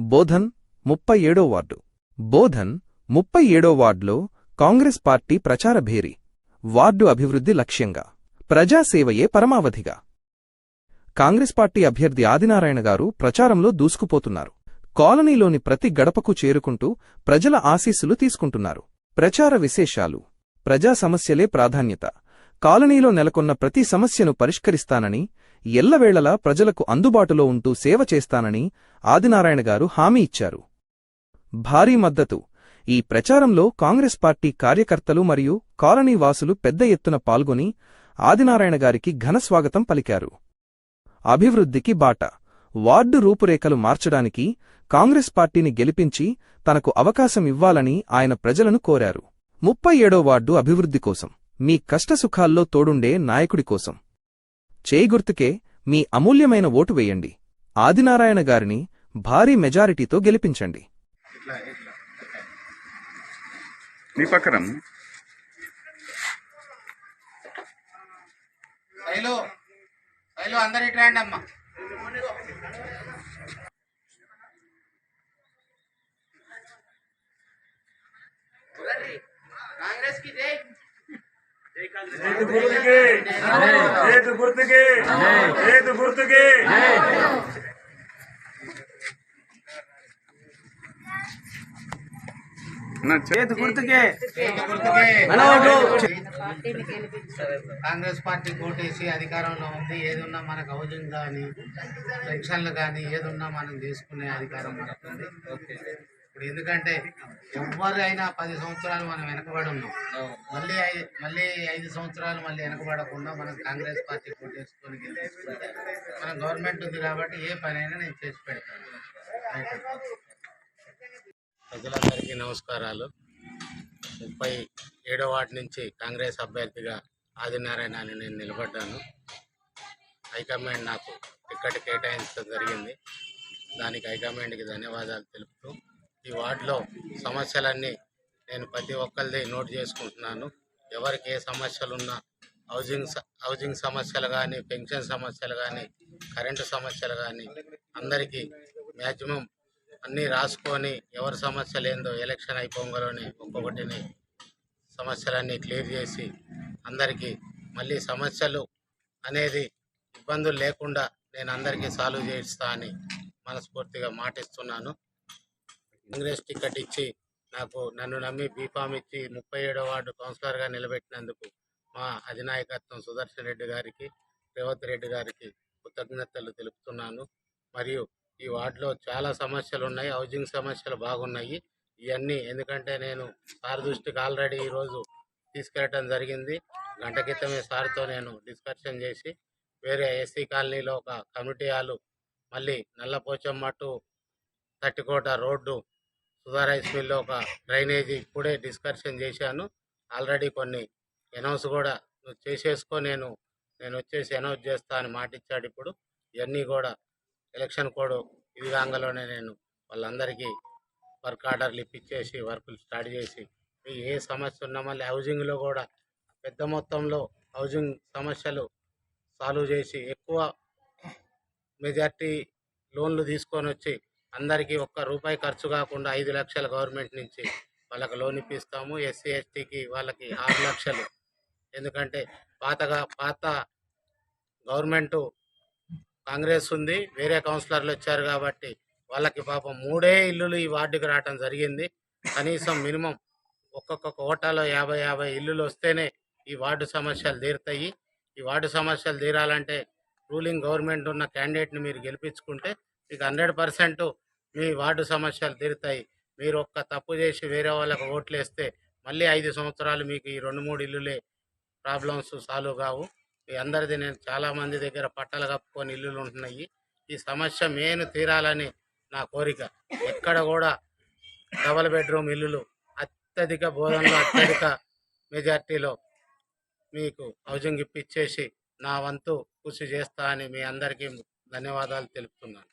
బోధన్ ముప్పై ఏడో వార్డు. బోధన్ ముప్పై ఏడో వార్డులో కాంగ్రెస్ పార్టీ ప్రచార భేరి. వార్డు అభివృద్ధి లక్ష్యంగా. ప్రజాసేవయే పరమావధిగా. కాంగ్రెస్ పార్టీ అభ్యర్థి ఆదినారాయణ గారు ప్రచారంలో దూసుకుపోతున్నారు. కాలనీలోని ప్రతి గడపకు చేరుకుంటూ ప్రజల ఆశీస్సులు తీసుకుంటున్నారు. ప్రచార విశేషాలు. ప్రజా సమస్యలే ప్రాధాన్యత. కాలనీలో నెలకొన్న ప్రతి సమస్యను పరిష్కరిస్తానని ఎల్లవేళలా ప్రజలకు అందుబాటులో ఉంటూ సేవ చేస్తానని ఆదినారాయణ గారు హామీ ఇచ్చారు. భారీ మద్దతు. ఈ ప్రచారంలో కాంగ్రెస్ పార్టీ కార్యకర్తలు మరియు కాలనీ వాసులు పెద్ద ఎత్తున పాల్గొని ఆదినారాయణ గారికి ఘనస్వాగతం పలికారు. అభివృద్ధికి బాట. వార్డు రూపురేఖలు మార్చడానికి కాంగ్రెస్ పార్టీని గెలిపించి తనకు అవకాశం ఇవ్వాలని ఆయన ప్రజలను కోరారు. ముప్పై ఏడో వార్డు అభివృద్ధి కోసం. మీ కష్టసుఖాల్లో తోడుండే నాయకుడి కోసం. చేయి గుర్తుకే మీ అమూల్యమైన ఓటు వేయండి. ఆదినారాయణ గారిని భారీ మెజారిటీతో గెలిపించండి. అందరు ఇటు రండి అమ్మా ఏదు గుర్తుకి ఏదు గుర్తుకి ఏదు గుర్తుకి నా చే- ఏదు గుర్తుకి గుర్తుకే. కాంగ్రెస్ పార్టీ కోటేసి అధికారంలో ఉంది. ఏదున్నా మనకు హౌజింగ్ కానీ పెన్షన్లు కానీ ఏదున్నా మనం తీసుకునే అధికారం మనకు ఉంది ఇప్పుడు ఎందుకంటే ఎవరైనా పది సంవత్సరాలు మనం వెనకబడి ఉన్నాం. మళ్ళీ మళ్ళీ ఐదు సంవత్సరాలు మళ్ళీ వెనకబడకుండా మనం కాంగ్రెస్ పార్టీ కొట్టేసుకొని మన గవర్నమెంట్ ఉంది కాబట్టి ఏ పనైనా నేను చేసి పెడతాను. ప్రజలందరికీ నమస్కారాలు. ముప్పై ఏడో వాటి నుంచి కాంగ్రెస్ అభ్యర్థిగా ఆదినారాయణ అని నేను నిలబడ్డాను. హైకమాండ్ నాకు టికెట్ కేటాయించడం జరిగింది. దానికి హైకమాండ్కి ధన్యవాదాలు తెలుపుతూ ఈ వార్డులో సమస్యలన్నీ నేను ప్రతి ఒక్కరిది నోట్ చేసుకుంటున్నాను. ఎవరికి ఏ సమస్యలు ఉన్నా హౌజింగ్ స- హౌసింగ్ సమస్యలు కానీ పెన్షన్ సమస్యలు కానీ కరెంటు సమస్యలు కానీ అందరికీ మ్యాక్సిమం అన్నీ రాసుకొని ఎవరి సమస్యలు ఏందో ఎలక్షన్ అయిపోగానే ఒక్కొక్కటిని సమస్యలన్నీ క్లియర్ చేసి అందరికీ మళ్ళీ సమస్యలు అనేది ఇబ్బందులు లేకుండా నేను అందరికీ సాల్వ్ చేయిస్తా అని మనస్ఫూర్తిగా మాటిస్తున్నాను. కాంగ్రెస్ టికెట్ ఇచ్చి నాకు నన్ను నమ్మి బీఫామ్ ఇచ్చి ముప్పై ఏడో వార్డు కౌన్సిలర్గా నిలబెట్టినందుకు మా అధినాయకత్వం సుదర్శన్ రెడ్డి గారికి రేవంత్ రెడ్డి గారికి కృతజ్ఞతలు తెలుపుతున్నాను. మరియు ఈ వార్డులో చాలా సమస్యలు ఉన్నాయి హౌజింగ్ సమస్యలు బాగున్నాయి. ఇవన్నీ ఎందుకంటే నేను సార్ దృష్టికి ఆల్రెడీ ఈరోజు తీసుకెళ్ళటం జరిగింది. గంట క్రితమే సార్తో నేను డిస్కషన్ చేసి వేరే ఎస్సీ కాలనీలో ఒక కమిటీ హాలు మళ్ళీ నల్లపోచమ్మట్టు తట్టికోట రోడ్డు సుధా రైస్ మిల్లో ఒక డ్రైనేజీ ఇప్పుడే డిస్కషన్ చేశాను. ఆల్రెడీ కొన్ని అనౌన్స్ కూడా నువ్వు చేసేసుకో నేను నేను వచ్చేసి అనౌన్స్ చేస్తా అని మాట ఇచ్చాడు ఇప్పుడు. ఇవన్నీ కూడా ఎలక్షన్ కోడ్ ఇది కాంగలోనే నేను వాళ్ళందరికీ వర్క్ ఆర్డర్లు ఇప్పించేసి వర్కులు స్టార్ట్ చేసి ఏ సమస్య ఉన్నా మళ్ళీ హౌసింగ్లో కూడా పెద్ద మొత్తంలో హౌసింగ్ సమస్యలు సాల్వ్ చేసి ఎక్కువ మెజార్టీ లోన్లు తీసుకొని వచ్చి అందరికీ ఒక్క రూపాయి ఖర్చు కాకుండా ఐదు లక్షల గవర్నమెంట్ నుంచి వాళ్ళకి లోన్ ఇప్పిస్తాము. ఎస్సీ ఎస్టీకి వాళ్ళకి ఆరు లక్షలు. ఎందుకంటే పాతగా పాత గవర్నమెంట్ కాంగ్రెస్ ఉంది వేరే కౌన్సిలర్లు వచ్చారు కాబట్టి వాళ్ళకి పాపం మూడే ఇల్లులు ఈ వార్డుకి రావటం జరిగింది. కనీసం మినిమం ఒక్కొక్క కోటాలో యాభై యాభై ఇల్లులు వస్తేనే ఈ వార్డు సమస్యలు తీరుతాయి. ఈ వార్డు సమస్యలు తీరాలంటే రూలింగ్ గవర్నమెంట్ ఉన్న క్యాండిడేట్ని మీరు గెలిపించుకుంటే మీకు హండ్రెడ్ పర్సెంట్ మీ వార్డు సమస్యలు తీరుతాయి. మీరు ఒక్క తప్పు చేసి వేరే వాళ్ళకి ఓట్లేస్తే మళ్ళీ ఐదు సంవత్సరాలు మీకు ఈ రెండు మూడు ఇల్లులే ప్రాబ్లమ్స్ సాల్వ్ కావు. మీ అందరిది నేను చాలామంది దగ్గర పట్టలు కప్పుకొని ఇల్లులు ఉంటున్నాయి. ఈ సమస్య మెయిన్ తీరాలని నా కోరిక. ఎక్కడ కూడా డబల్ బెడ్రూమ్ ఇల్లులు అత్యధిక బోధనలో అత్యధిక మెజార్టీలో మీకు హౌజింగ్ ఇప్పించేసి నా వంతు కృషి చేస్తా అని మీ అందరికీ ధన్యవాదాలు తెలుపుతున్నాను.